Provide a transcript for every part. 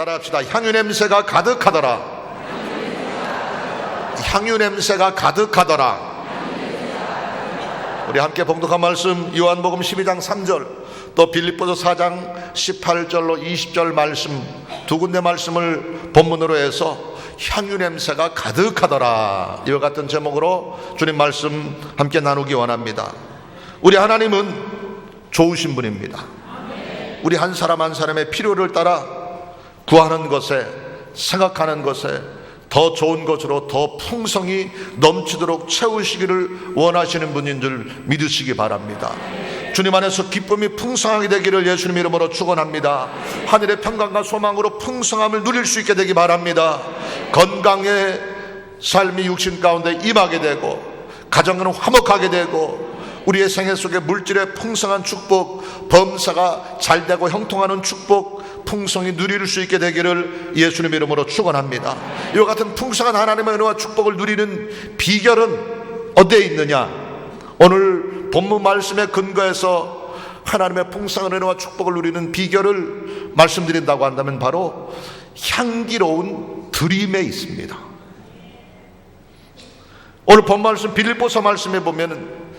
따라 합시다. 향유 냄새가 가득하더라. 향유 냄새가 가득하더라. 우리 함께 봉독한 말씀 요한복음 12장 3절 또 빌립보서 4장 18절로 20절 말씀 두 군데 말씀을 본문으로 해서 향유 냄새가 가득하더라 이와 같은 제목으로 주님 말씀 함께 나누기 원합니다. 우리 하나님은 좋으신 분입니다. 우리 한 사람 한 사람의 필요를 따라 구하는 것에 생각하는 것에 더 좋은 것으로 더 풍성히 넘치도록 채우시기를 원하시는 분인 줄 믿으시기 바랍니다. 주님 안에서 기쁨이 풍성하게 되기를 예수님 이름으로 축원합니다. 하늘의 평강과 소망으로 풍성함을 누릴 수 있게 되기 바랍니다. 건강의 삶이 육신 가운데 임하게 되고 가정은 화목하게 되고 우리의 생애 속에 물질의 풍성한 축복, 범사가 잘 되고 형통하는 축복, 풍성히 누릴 수 있게 되기를 예수님 이름으로 축원합니다. 이와 같은 풍성한 하나님의 은혜와 축복을 누리는 비결은 어디에 있느냐? 오늘 본문 말씀에 근거해서 하나님의 풍성한 은혜와 축복을 누리는 비결을 말씀드린다고 한다면 바로 향기로운 드림에 있습니다. 오늘 본 말씀 빌립보서 말씀에 보면은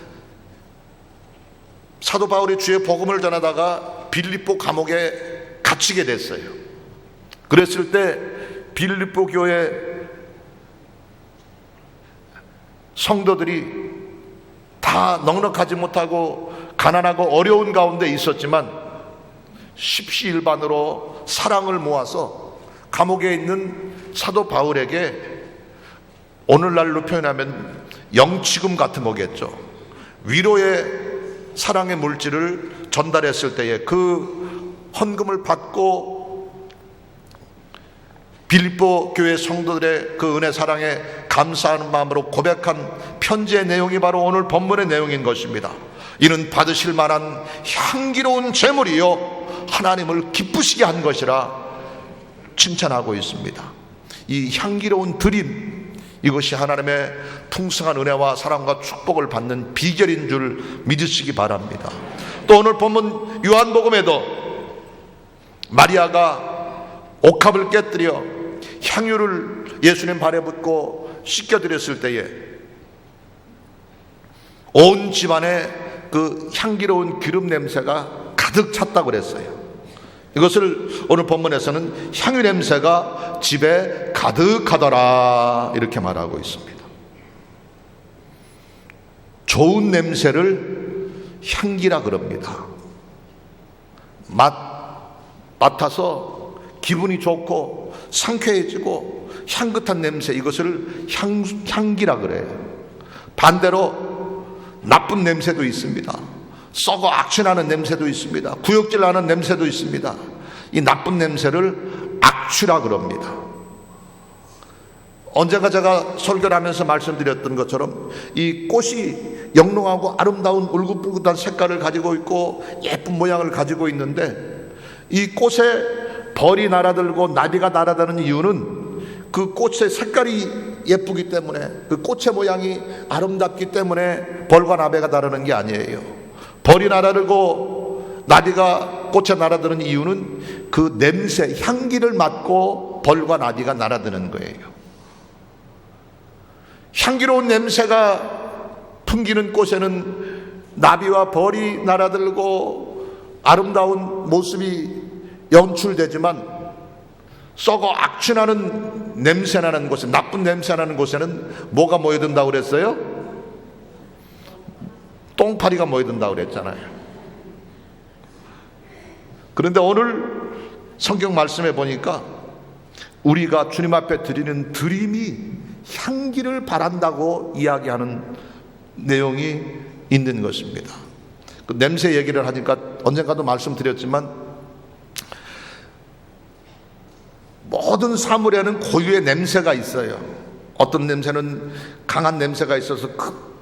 사도 바울이 주의 복음을 전하다가 빌립보 감옥에 갇히게 됐어요. 그랬을 때 빌립보 교회 성도들이 다 넉넉하지 못하고 가난하고 어려운 가운데 있었지만 십시일반으로 사랑을 모아서 감옥에 있는 사도 바울에게 오늘날로 표현하면 영치금 같은 거겠죠. 위로의 사랑의 물질을 전달했을 때에 그 헌금을 받고 빌립보 교회 성도들의 그 은혜 사랑에 감사하는 마음으로 고백한 편지의 내용이 바로 오늘 본문의 내용인 것입니다. 이는 받으실 만한 향기로운 제물이요 하나님을 기쁘시게 한 것이라 칭찬하고 있습니다. 이 향기로운 드림 이것이 하나님의 풍성한 은혜와 사랑과 축복을 받는 비결인 줄 믿으시기 바랍니다. 또 오늘 본문 요한복음에도 마리아가 옥합을 깨뜨려 향유를 예수님 발에 붓고 씻겨드렸을 때에 온 집안에 그 향기로운 기름 냄새가 가득 찼다고 그랬어요. 이것을 오늘 본문에서는 향유 냄새가 집에 가득하더라 이렇게 말하고 있습니다. 좋은 냄새를 향기라 그럽니다. 맛 맡아서 기분이 좋고 상쾌해지고 향긋한 냄새 이것을 향, 향기라 그래요. 반대로 나쁜 냄새도 있습니다. 썩어 악취나는 냄새도 있습니다. 구역질 나는 냄새도 있습니다. 이 나쁜 냄새를 악취라 그럽니다. 언젠가 제가 설교를 하면서 말씀드렸던 것처럼 이 꽃이 영롱하고 아름다운 울긋불긋한 색깔을 가지고 있고 예쁜 모양을 가지고 있는데 이 꽃에 벌이 날아들고 나비가 날아다는 이유는 그 꽃의 색깔이 예쁘기 때문에 그 꽃의 모양이 아름답기 때문에 벌과 나비가 다르는 게 아니에요. 벌이 날아들고 나비가 꽃에 날아드는 이유는 그 냄새, 향기를 맡고 벌과 나비가 날아드는 거예요. 향기로운 냄새가 풍기는 꽃에는 나비와 벌이 날아들고 아름다운 모습이 연출되지만 썩어 악취나는 냄새나는 곳에 나쁜 냄새나는 곳에는 뭐가 모여든다고 그랬어요? 똥파리가 모여든다고 그랬잖아요. 그런데 오늘 성경 말씀에 보니까 우리가 주님 앞에 드리는 드림이 향기를 바란다고 이야기하는 내용이 있는 것입니다. 그 냄새 얘기를 하니까 언젠가도 말씀드렸지만 모든 사물에는 고유의 냄새가 있어요. 어떤 냄새는 강한 냄새가 있어서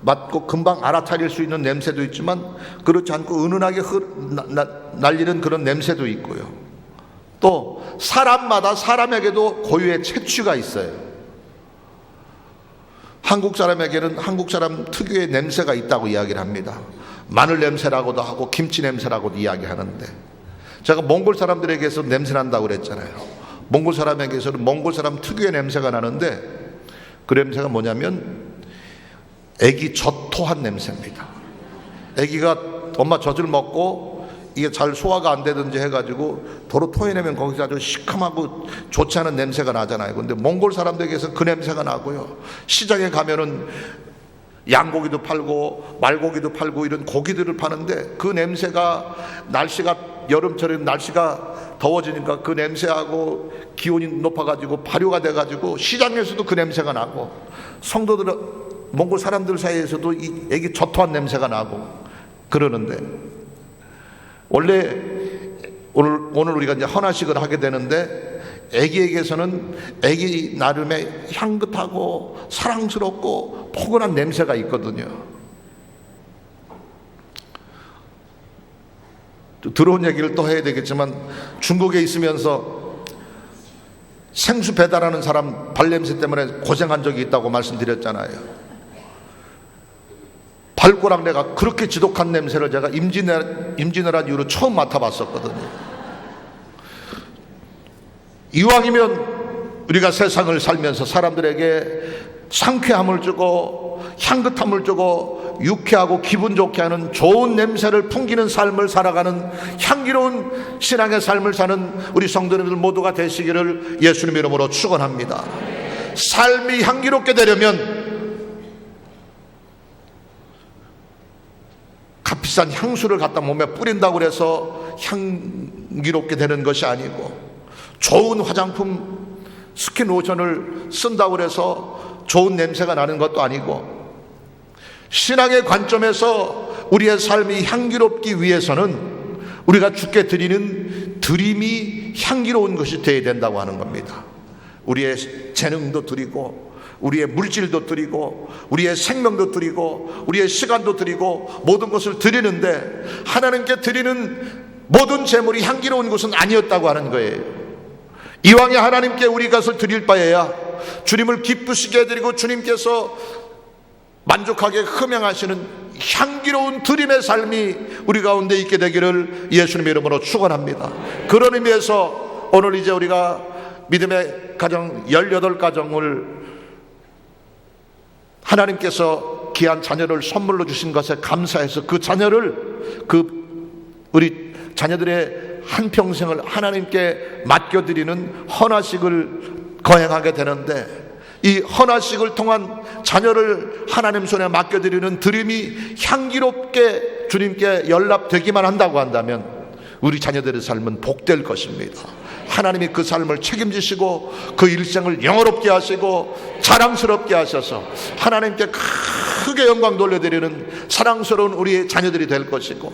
맡고 금방 알아차릴 수 있는 냄새도 있지만 그렇지 않고 은은하게 흐, 나, 나, 날리는 그런 냄새도 있고요. 또 사람마다 사람에게도 고유의 채취가 있어요. 한국 사람에게는 한국 사람 특유의 냄새가 있다고 이야기를 합니다. 마늘 냄새라고도 하고 김치 냄새라고도 이야기하는데 제가 몽골 사람들에게서 냄새 난다고 그랬잖아요. 몽골 사람에게서는 몽골 사람 특유의 냄새가 나는데 그 냄새가 뭐냐면 애기 젖 토한 냄새입니다. 애기가 엄마 젖을 먹고 이게 잘 소화가 안 되든지 해가지고 도로 토해내면 거기서 아주 시큼하고 좋지 않은 냄새가 나잖아요. 근데 몽골 사람들에게서 그 냄새가 나고요. 시장에 가면은 양고기도 팔고 말고기도 팔고 이런 고기들을 파는데 그 냄새가 날씨가 여름처럼 날씨가 더워지니까 그 냄새하고 기온이 높아가지고 발효가 돼가지고 시장에서도 그 냄새가 나고 성도들 몽골 사람들 사이에서도 이 애기 젖토한 냄새가 나고 그러는데 원래 오늘 오늘 우리가 이제 헌화식을 하게 되는데 애기에게서는 애기 나름의 향긋하고 사랑스럽고 포근한 냄새가 있거든요. 또 들어온 얘기를 또 해야 되겠지만 중국에 있으면서 생수 배달하는 사람 발냄새 때문에 고생한 적이 있다고 말씀드렸잖아요. 발꼬락 내가 그렇게 지독한 냄새를 제가 임진왜란, 임진왜란 이후로 처음 맡아봤었거든요. 이왕이면 우리가 세상을 살면서 사람들에게 상쾌함을 주고 향긋함을 주고 유쾌하고 기분 좋게 하는 좋은 냄새를 풍기는 삶을 살아가는 향기로운 신앙의 삶을 사는 우리 성도님들 모두가 되시기를 예수님 이름으로 축원합니다. 삶이 향기롭게 되려면 비싼 향수를 갖다 몸에 뿌린다고 해서 향기롭게 되는 것이 아니고 좋은 화장품 스킨 로션을 쓴다고 해서 좋은 냄새가 나는 것도 아니고 신앙의 관점에서 우리의 삶이 향기롭기 위해서는 우리가 주께 드리는 드림이 향기로운 것이 되어야 된다고 하는 겁니다. 우리의 재능도 드리고 우리의 물질도 드리고 우리의 생명도 드리고 우리의 시간도 드리고 모든 것을 드리는데 하나님께 드리는 모든 재물이 향기로운 것은 아니었다고 하는 거예요. 이왕에 하나님께 우리 것을 드릴 바에야 주님을 기쁘시게 해드리고 주님께서 만족하게 흠양하시는 향기로운 드림의 삶이 우리 가운데 있게 되기를 예수님 이름으로 축원합니다. 그런 의미에서 오늘 이제 우리가 믿음의 가정 18가정을 하나님께서 귀한 자녀를 선물로 주신 것에 감사해서 그 자녀를 그 우리 자녀들의 한 평생을 하나님께 맡겨드리는 헌화식을 거행하게 되는데 이 헌화식을 통한 자녀를 하나님 손에 맡겨드리는 드림이 향기롭게 주님께 연락되기만 한다고 한다면 우리 자녀들의 삶은 복될 것입니다. 하나님이 그 삶을 책임지시고 그 일생을 영어롭게 하시고 자랑스럽게 하셔서 하나님께 크게 영광 돌려드리는 사랑스러운 우리의 자녀들이 될 것이고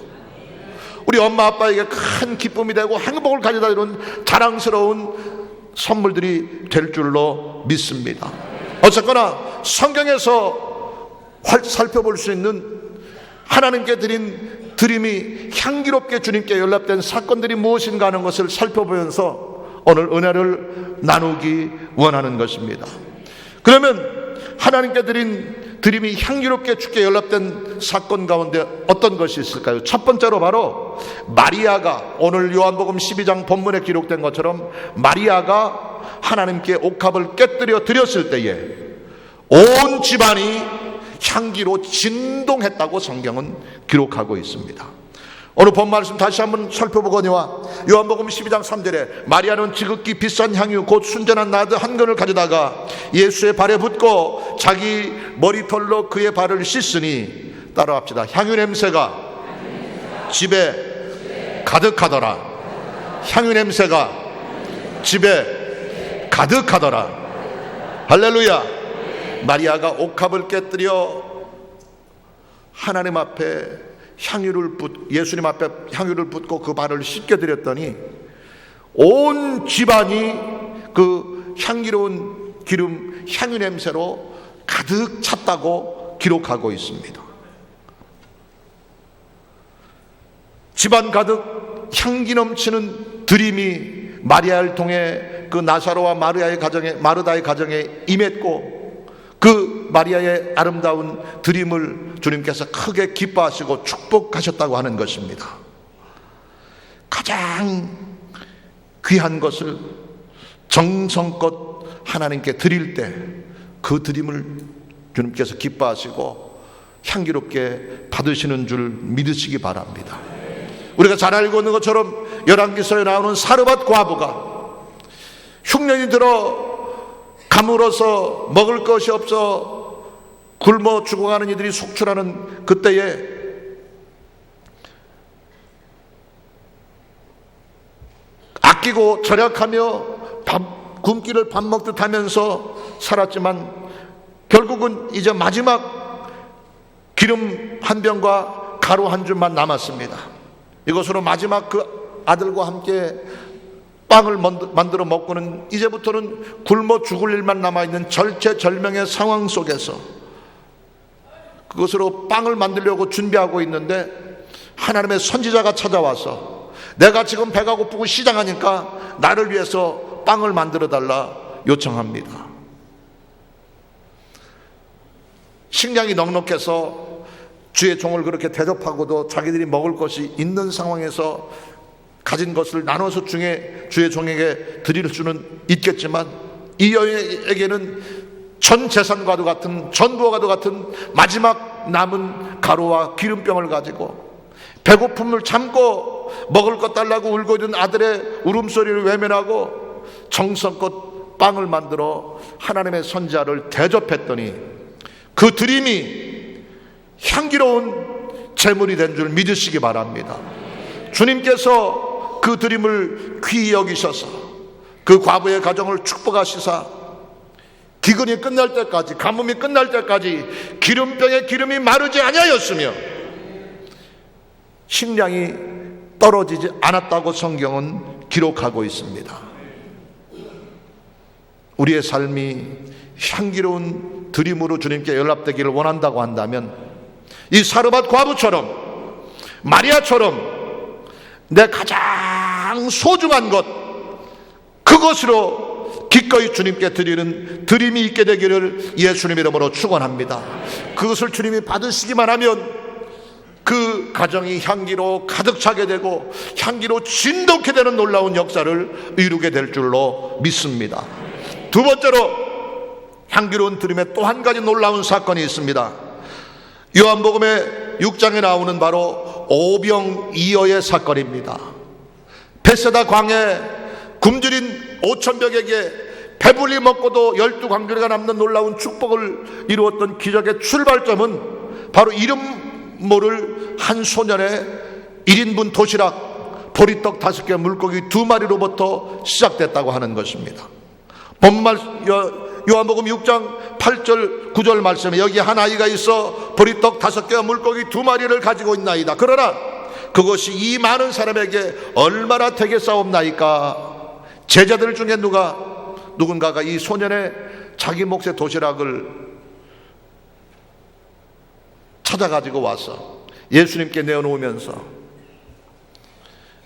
우리 엄마 아빠에게 큰 기쁨이 되고 행복을 가져다 주는 자랑스러운 선물들이 될 줄로 믿습니다. 어쨌거나 성경에서 살펴볼 수 있는 하나님께 드린 드림이 향기롭게 주님께 연락된 사건들이 무엇인가 하는 것을 살펴보면서 오늘 은혜를 나누기 원하는 것입니다. 그러면 하나님께 드린 드림이 향기롭게 주께 연락된 사건 가운데 어떤 것이 있을까요? 첫 번째로 바로 마리아가 오늘 요한복음 12장 본문에 기록된 것처럼 마리아가 하나님께 옥합을 깨뜨려 드렸을 때에 온 집안이 향기로 진동했다고 성경은 기록하고 있습니다. 오늘 본 말씀 다시 한번 살펴보거니와 요한복음 12장 3절에 마리아는 지극히 비싼 향유 곧 순전한 나드 한 근을 가져다가 예수의 발에 붓고 자기 머리털로 그의 발을 씻으니 따라합시다. 향유 냄새가 집에 가득하더라. 향유 냄새가 집에 가득하더라. 할렐루야. 마리아가 옥합을 깨뜨려 하나님 앞에 향유를 붓 예수님 앞에 향유를 붓고 그 발을 씻겨 드렸더니 온 집안이 그 향기로운 기름 향유 냄새로 가득 찼다고 기록하고 있습니다. 집안 가득 향기 넘치는 드림이 마리아를 통해 그 나사로와 마르야의 가정에 마르다의 가정에 임했고 그 마리아의 아름다운 드림을 주님께서 크게 기뻐하시고 축복하셨다고 하는 것입니다. 가장 귀한 것을 정성껏 하나님께 드릴 때 그 드림을 주님께서 기뻐하시고 향기롭게 받으시는 줄 믿으시기 바랍니다. 우리가 잘 알고 있는 것처럼 열왕기서에 나오는 사르밧 과부가 흉년이 들어 가물어서 먹을 것이 없어 굶어 죽어가는 이들이 속출하는 그때에 아끼고 절약하며 밥, 굶기를 밥 먹듯 하면서 살았지만 결국은 이제 마지막 기름 한 병과 가루 한 줌만 남았습니다. 이것으로 마지막 그 아들과 함께 빵을 만들어 먹고는 이제부터는 굶어 죽을 일만 남아있는 절체절명의 상황 속에서 그것으로 빵을 만들려고 준비하고 있는데 하나님의 선지자가 찾아와서 내가 지금 배가 고프고 시장하니까 나를 위해서 빵을 만들어 달라 요청합니다. 식량이 넉넉해서 주의 종을 그렇게 대접하고도 자기들이 먹을 것이 있는 상황에서 가진 것을 나눠서 중에 주의 종에게 드릴 수는 있겠지만 이 여인에게는 전 재산과도 같은 전부와도 같은 마지막 남은 가루와 기름병을 가지고 배고픔을 참고 먹을 것 달라고 울고 있는 아들의 울음소리를 외면하고 정성껏 빵을 만들어 하나님의 선자를 대접했더니 그 드림이 향기로운 재물이 된 줄 믿으시기 바랍니다. 주님께서 그 드림을 귀히 여기셔서 그 과부의 가정을 축복하시사 기근이 끝날 때까지 가뭄이 끝날 때까지 기름병에 기름이 마르지 아니하였으며 식량이 떨어지지 않았다고 성경은 기록하고 있습니다. 우리의 삶이 향기로운 드림으로 주님께 연락되기를 원한다고 한다면 이 사르밧 과부처럼 마리아처럼 내 가장 소중한 것 그것으로 기꺼이 주님께 드리는 드림이 있게 되기를 예수님 이름으로 축원합니다. 그것을 주님이 받으시기만 하면 그 가정이 향기로 가득 차게 되고 향기로 진동케 되는 놀라운 역사를 이루게 될 줄로 믿습니다. 두 번째로 향기로운 드림에 또 한 가지 놀라운 사건이 있습니다. 요한복음의 6장에 나오는 바로 오병이어의 사건입니다. 베세다 광에 굶주린 5천명에게 배불리 먹고도 열두 광주리가 남는 놀라운 축복을 이루었던 기적의 출발점은 바로 이름 모를 한 소년의 1인분 도시락 보리떡 다섯 개 물고기 두 마리로부터 시작됐다고 하는 것입니다. 본말 요한복음 6장 8절 9절 말씀에 여기 한 아이가 있어 보리떡 다섯 개와 물고기 두 마리를 가지고 있나이다. 그러나 그것이 이 많은 사람에게 얼마나 되겠사옵나이까? 제자들 중에 누가 누군가가 이 소년의 자기 몫의 도시락을 찾아가지고 와서 예수님께 내어놓으면서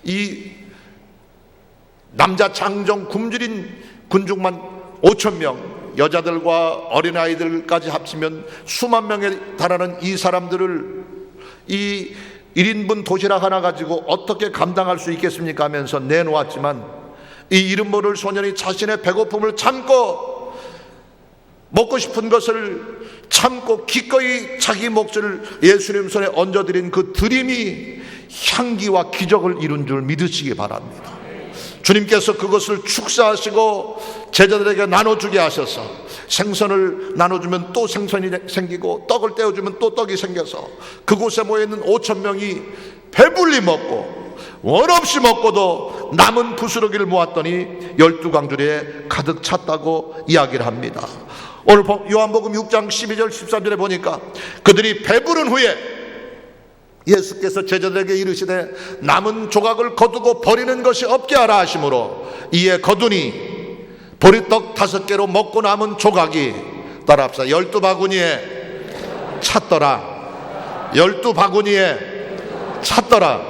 이 남자 장정 굶주린 군중만 5천 명 여자들과 어린아이들까지 합치면 수만 명에 달하는 이 사람들을 이 1인분 도시락 하나 가지고 어떻게 감당할 수 있겠습니까 하면서 내놓았지만 이 이름 모를 소년이 자신의 배고픔을 참고 먹고 싶은 것을 참고 기꺼이 자기 몫을 예수님 손에 얹어드린 그 드림이 향기와 기적을 이룬 줄 믿으시기 바랍니다. 주님께서 그것을 축사하시고 제자들에게 나눠주게 하셔서 생선을 나눠주면 또 생선이 생기고 떡을 떼어주면 또 떡이 생겨서 그곳에 모여있는 5천 명이 배불리 먹고 원 없이 먹고도 남은 부스러기를 모았더니 열두 광주리에 가득 찼다고 이야기를 합니다. 오늘 요한복음 6장 12절 13절에 보니까 그들이 배부른 후에 예수께서 제자들에게 이르시되 남은 조각을 거두고 버리는 것이 없게 하라 하심으로 이에 거두니 보리떡 다섯 개로 먹고 남은 조각이 따라합시다. 열두 바구니에 찼더라. 열두 바구니에 찼더라.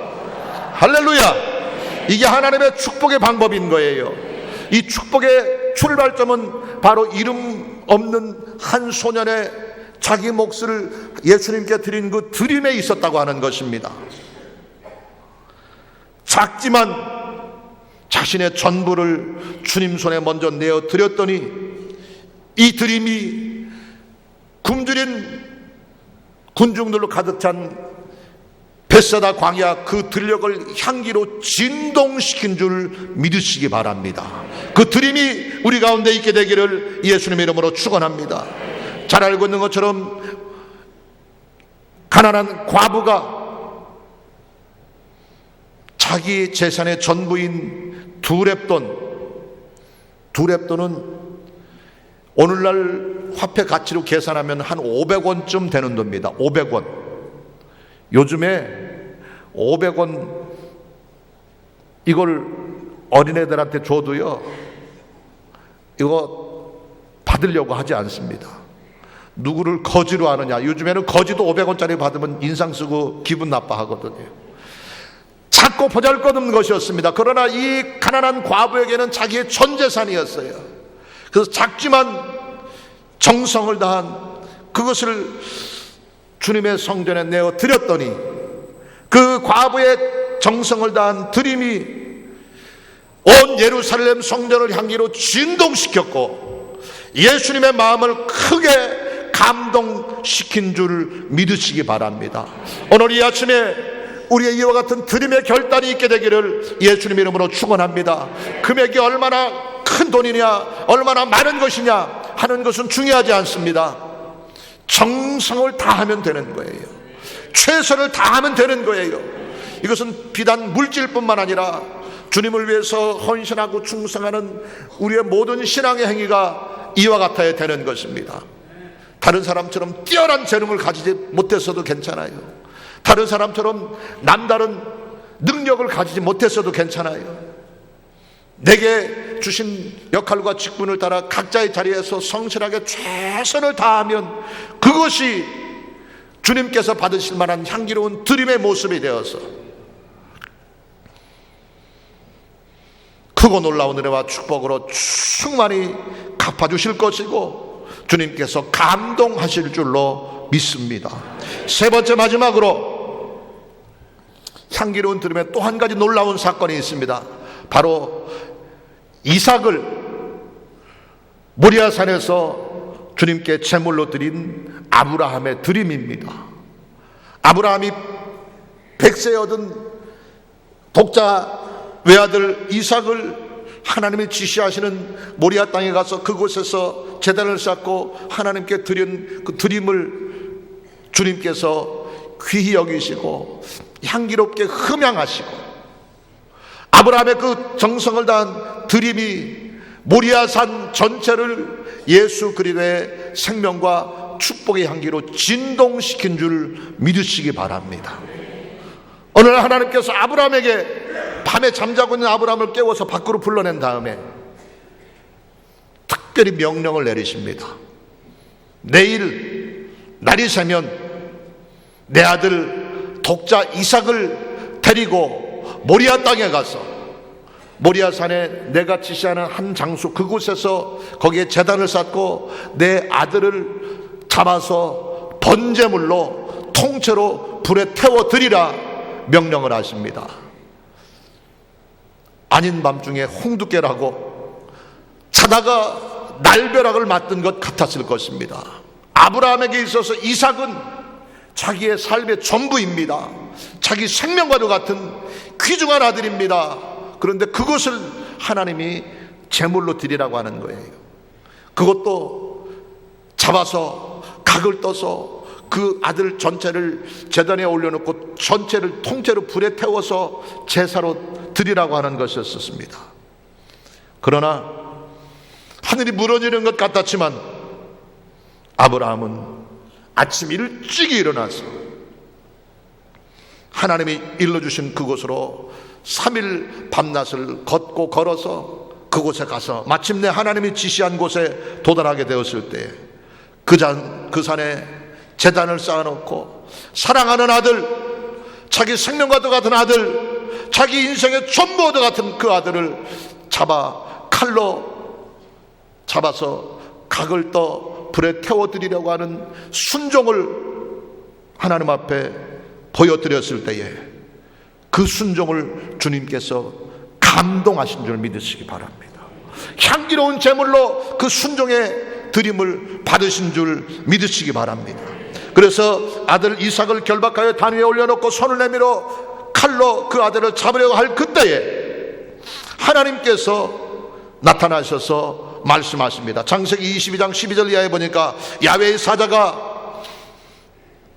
할렐루야. 이게 하나님의 축복의 방법인 거예요. 이 축복의 출발점은 바로 이름 없는 한 소년의 자기 몫을 예수님께 드린 그 드림에 있었다고 하는 것입니다. 작지만 자신의 전부를 주님 손에 먼저 내어 드렸더니 이 드림이 굶주린 군중들로 가득 찬 베사다 광야 그 들녘을 향기로 진동시킨 줄 믿으시기 바랍니다. 그 드림이 우리 가운데 있게 되기를 예수님의 이름으로 축원합니다. 잘 알고 있는 것처럼 가난한 과부가 자기 재산의 전부인 두 랩돈, 두 랩돈은 오늘날 화폐 가치로 계산하면 한 500원쯤 되는 돈입니다. 500원. 요즘에 500원 이걸 어린애들한테 줘도요, 이거 받으려고 하지 않습니다. 누구를 거지로 하느냐. 요즘에는 거지도 500원짜리 받으면 인상 쓰고 기분 나빠 하거든요. 작고 보잘 것 없는 것이었습니다. 그러나 이 가난한 과부에게는 자기의 전 재산이었어요. 그래서 작지만 정성을 다한 그것을 주님의 성전에 내어 드렸더니 그 과부의 정성을 다한 드림이 온 예루살렘 성전을 향기로 진동시켰고 예수님의 마음을 크게 감동시킨 줄 믿으시기 바랍니다. 오늘 이 아침에 우리의 이와 같은 드림의 결단이 있게 되기를 예수님 이름으로 축원합니다. 금액이 얼마나 큰 돈이냐, 얼마나 많은 것이냐 하는 것은 중요하지 않습니다. 정성을 다하면 되는 거예요. 최선을 다하면 되는 거예요. 이것은 비단 물질뿐만 아니라 주님을 위해서 헌신하고 충성하는 우리의 모든 신앙의 행위가 이와 같아야 되는 것입니다. 다른 사람처럼 뛰어난 재능을 가지지 못했어도 괜찮아요. 다른 사람처럼 남다른 능력을 가지지 못했어도 괜찮아요. 내게 주신 역할과 직분을 따라 각자의 자리에서 성실하게 최선을 다하면 그것이 주님께서 받으실 만한 향기로운 드림의 모습이 되어서 크고 놀라운 은혜와 축복으로 충만히 갚아주실 것이고 주님께서 감동하실 줄로 믿습니다. 세 번째 마지막으로 향기로운 드림의 또한 가지 놀라운 사건이 있습니다. 바로 이삭을 모리아산에서 주님께 제물로 드린 아브라함의 드림입니다. 아브라함이 백세 얻은 독자 외아들 이삭을 하나님이 지시하시는 모리아 땅에 가서 그곳에서 재단을 쌓고 하나님께 드린 그 드림을 주님께서 귀히 여기시고 향기롭게 흠양하시고 아브라함의 그 정성을 다한 드림이 모리아산 전체를 예수 그리스도의 생명과 축복의 향기로 진동시킨 줄 믿으시기 바랍니다. 오늘 하나님께서 아브라함에게 밤에 잠자고 있는 아브라함을 깨워서 밖으로 불러낸 다음에 특별히 명령을 내리십니다. 내일 날이 새면 내 아들 독자 이삭을 데리고 모리아 땅에 가서 모리아 산에 내가 지시하는 한 장소 그곳에서 거기에 재단을 쌓고 내 아들을 잡아서 번제물로 통째로 불에 태워 드리라 명령을 하십니다. 아닌 밤중에 홍두깨라고 자다가 날벼락을 맞던 것 같았을 것입니다. 아브라함에게 있어서 이삭은 자기의 삶의 전부입니다. 자기 생명과도 같은 귀중한 아들입니다. 그런데 그것을 하나님이 제물로 드리라고 하는 거예요. 그것도 잡아서 각을 떠서 그 아들 전체를 재단에 올려놓고 전체를 통째로 불에 태워서 제사로 드리라고 하는 것이었습니다. 그러나 하늘이 무너지는 것 같았지만 아브라함은 아침 일찍 일어나서 하나님이 일러주신 그곳으로 3일 밤낮을 걷고 걸어서 그곳에 가서 마침내 하나님이 지시한 곳에 도달하게 되었을 때그 잔, 그 산에 재단을 쌓아놓고 사랑하는 아들, 자기 생명과도 같은 아들, 자기 인생의 전부와도 같은 그 아들을 잡아 칼로 잡아서 각을 떠 불에 태워드리려고 하는 순종을 하나님 앞에 보여드렸을 때에 그 순종을 주님께서 감동하신 줄 믿으시기 바랍니다. 향기로운 제물로 그 순종의 드림을 받으신 줄 믿으시기 바랍니다. 그래서 아들 이삭을 결박하여 단 위에 올려놓고 손을 내밀어 칼로 그 아들을 잡으려고 할 그때에 하나님께서 나타나셔서 말씀하십니다. 장세기 22장 12절 이하에 보니까 야외의 사자가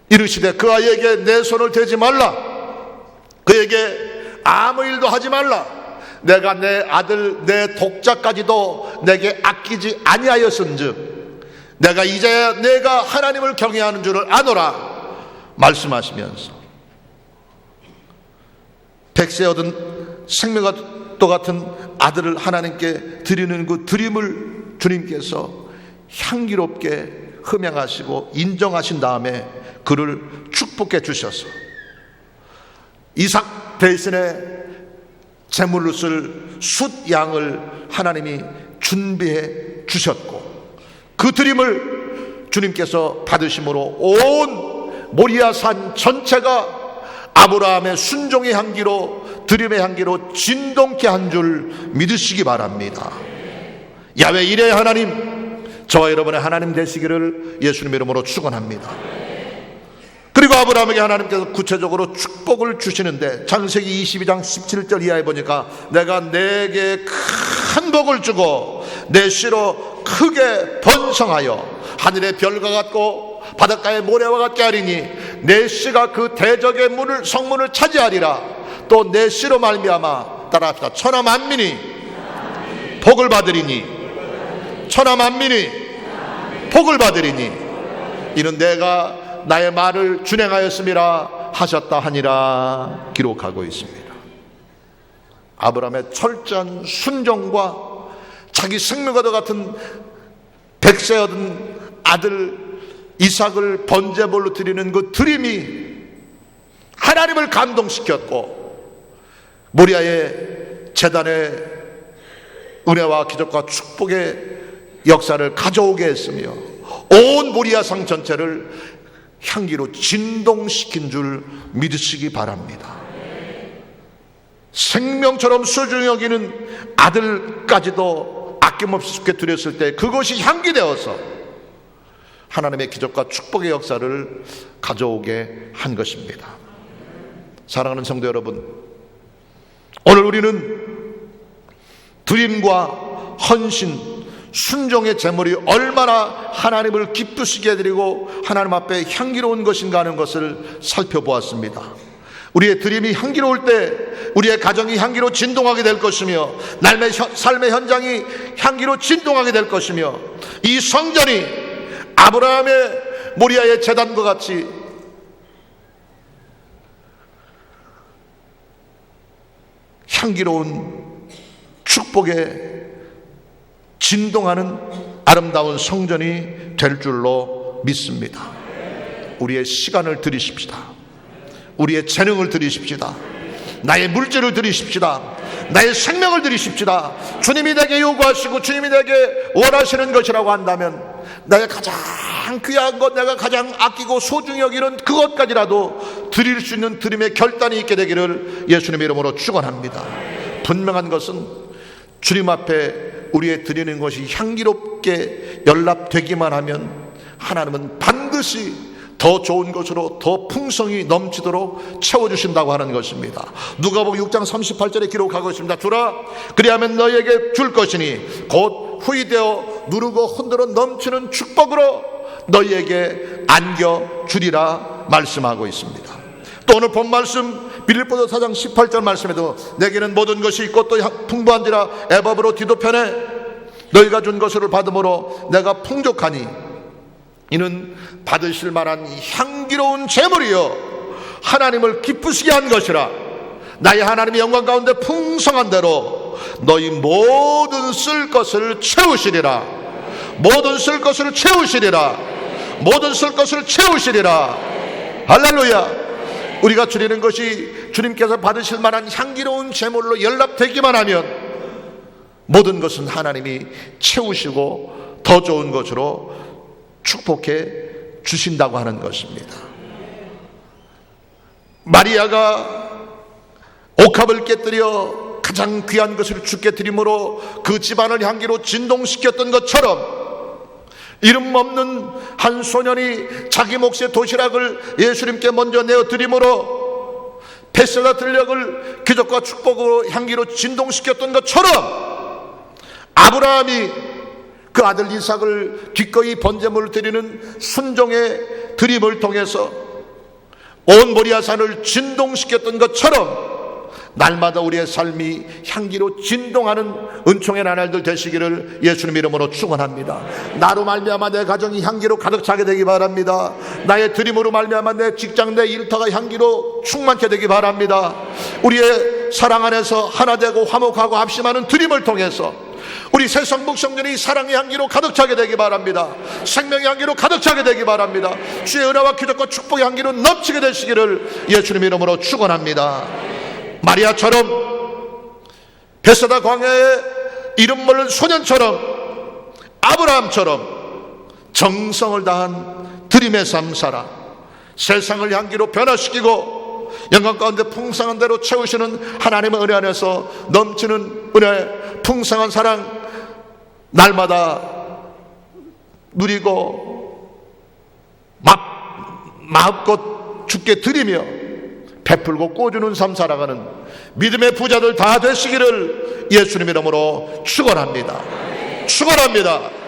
이르시되 그 아이에게 내 손을 대지 말라. 그에게 아무 일도 하지 말라. 내가 내 아들 내 독자까지도 내게 아끼지 아니하였은즉 내가 이제야 내가 하나님을 경외하는 줄을 아노라 말씀하시면서 백세 얻은 생명과 또 같은 아들을 하나님께 드리는 그 드림을 주님께서 향기롭게 흠양하시고 인정하신 다음에 그를 축복해 주셔서 이삭 대신에 제물로 쓸 숫 양을 하나님이 준비해 주셨고 그 드림을 주님께서 받으심으로 온 모리아산 전체가 아브라함의 순종의 향기로 드림의 향기로 진동케 한 줄 믿으시기 바랍니다. 야외 일의 하나님, 저와 여러분의 하나님 되시기를 예수님 이름으로 축원합니다. 그리고 아브라함에게 하나님께서 구체적으로 축복을 주시는데 창세기 22장 17절 이하에 보니까 내가 내게 큰 복을 주고 내 씨로 크게 번성하여 하늘의 별과 같고 바닷가의 모래와 같게 하리니 내 씨가 그 대적의 문을 성문을 차지하리라 또 내 씨로 말미암아 따라합시다 천하 만민이 복을 받으리니 천하 만민이 복을 받으리니 이는 내가 나의 말을 준행하였음이라 하셨다 하니라 기록하고 있습니다. 아브라함의 철저한 순종과 자기 생명과도 같은 백세 얻은 아들 이삭을 번제물로 드리는 그 드림이 하나님을 감동시켰고 모리아의 재단의 은혜와 기적과 축복의 역사를 가져오게 했으며 온 모리아상 전체를 향기로 진동시킨 줄 믿으시기 바랍니다. 생명처럼 소중히 여기는 아들까지도 아낌없이 죽게 드렸을 때 그것이 향기되어서 하나님의 기적과 축복의 역사를 가져오게 한 것입니다. 사랑하는 성도 여러분, 오늘 우리는 드림과 헌신, 순종의 제물이 얼마나 하나님을 기쁘시게 해드리고 하나님 앞에 향기로운 것인가 하는 것을 살펴보았습니다. 우리의 드림이 향기로울 때 우리의 가정이 향기로 진동하게 될 것이며 삶의, 삶의 현장이 향기로 진동하게 될 것이며 이 성전이 아브라함의 모리아의 재단과 같이 향기로운 축복의 진동하는 아름다운 성전이 될 줄로 믿습니다. 우리의 시간을 들이십시다. 우리의 재능을 들이십시다. 나의 물질을 들이십시다. 나의 생명을 들이십시다. 주님이 내게 요구하시고 주님이 내게 원하시는 것이라고 한다면 나의 가장 귀한 것, 내가 가장 아끼고 소중히 여기는 그것까지라도 드릴 수 있는 드림의 결단이 있게 되기를 예수님 이름으로 축원합니다. 분명한 것은 주님 앞에 우리의 드리는 것이 향기롭게 연락되기만 하면 하나님은 반드시 더 좋은 것으로 더 풍성이 넘치도록 채워주신다고 하는 것입니다. 누가복음 6장 38절에 기록하고 있습니다. 주라 그리하면 너에게 줄 것이니 곧 후이되어 누르고 흔들어 넘치는 축복으로 너희에게 안겨 주리라 말씀하고 있습니다. 또 오늘 본 말씀 빌립보서 4장 18절 말씀에도 내게는 모든 것이 있고 또 풍부한지라 에바브로 디도편에 너희가 준 것을 받음으로 내가 풍족하니 이는 받으실 만한 향기로운 재물이요. 하나님을 기쁘시게 한 것이라. 나의 하나님의 영광 가운데 풍성한 대로 너희 모든 쓸 것을 채우시리라. 모든 쓸 것을 채우시리라. 모든 쓸 것을 채우시리라. 할렐루야. 우리가 드리는 것이 주님께서 받으실 만한 향기로운 제물로 연락되기만 하면 모든 것은 하나님이 채우시고 더 좋은 것으로 축복해 주신다고 하는 것입니다. 마리아가 옥합을 깨뜨려 가장 귀한 것을 주께 드림으로 그 집안을 향기로 진동시켰던 것처럼 이름 없는 한 소년이 자기 몫의 도시락을 예수님께 먼저 내어 드림으로 베셀라 들녘을 기적과 축복으로 향기로 진동시켰던 것처럼 아브라함이 그 아들 이삭을 기꺼이 번제물을 드리는 순종의 드림을 통해서 온 모리아산을 진동시켰던 것처럼 날마다 우리의 삶이 향기로 진동하는 은총의 나날들 되시기를 예수님 이름으로 축원합니다. 나로 말미암아 내 가정이 향기로 가득 차게 되기 바랍니다. 나의 드림으로 말미암아 내 직장 내 일터가 향기로 충만케 되기 바랍니다. 우리의 사랑 안에서 하나 되고 화목하고 합심하는 드림을 통해서 우리 새성북 성전이 사랑의 향기로 가득 차게 되기 바랍니다. 생명의 향기로 가득 차게 되기 바랍니다. 주의 은혜와 기적과 축복의 향기로 넘치게 되시기를 예수님 이름으로 축원합니다. 마리아처럼 베세다 광야에 이름 모를 소년처럼 아브라함처럼 정성을 다한 드림의 삶 살아 세상을 향기로 변화시키고 영광 가운데 풍성한 대로 채우시는 하나님의 은혜 안에서 넘치는 은혜 풍성한 사랑 날마다 누리고 마, 마음껏 죽게 드리며 베풀고 꿔주는 삶 살아가는 믿음의 부자들 다 되시기를 예수님 이름으로 축원합니다. 축원합니다.